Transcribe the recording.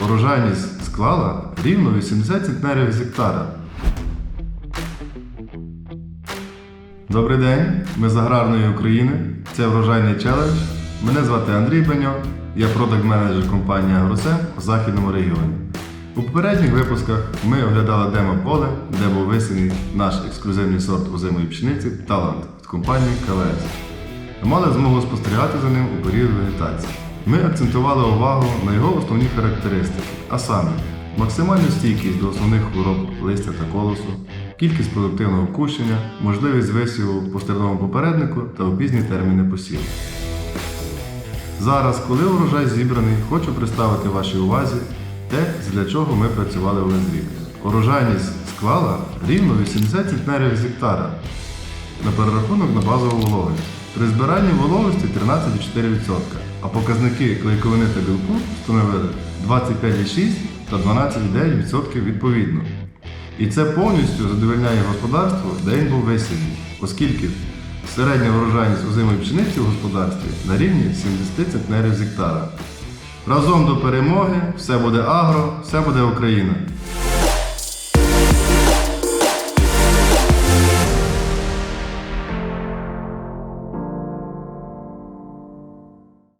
врожайність склала рівно 80 центнерів з гектара. Добрий день, ми з аграрної України. Це врожайний челендж. Мене звати Андрій Беньо, я продакт-менеджер компанії Агросе в західному регіоні. У попередніх випусках ми оглядали демо-поле, де був висінений наш ексклюзивний сорт озимої пшениці Талант від компанії КВС. Мали змогу спостерігати за ним у період вегетації. Ми акцентували увагу на його основні характеристики, а саме максимальну стійкість до основних хвороб листя та колосу, кількість продуктивного кущення, можливість висіву по стерному попереднику та у терміни посіву. Зараз, коли урожай зібраний, хочу представити вашій увазі те, для чого ми працювали весь рік. Урожайність склала рівно 80 центнерів з гектара на перерахунок на базову вологість. При збиранні вологості 13,4%, а показники клейковини та білку становили 25,6 та 12,9% відповідно. І це повністю задовольняє господарство, де він був висівний, оскільки середня врожайність озимої пшениці в господарстві на рівні 70 центнерів з гектара. Разом до перемоги, все буде агро, все буде Україна.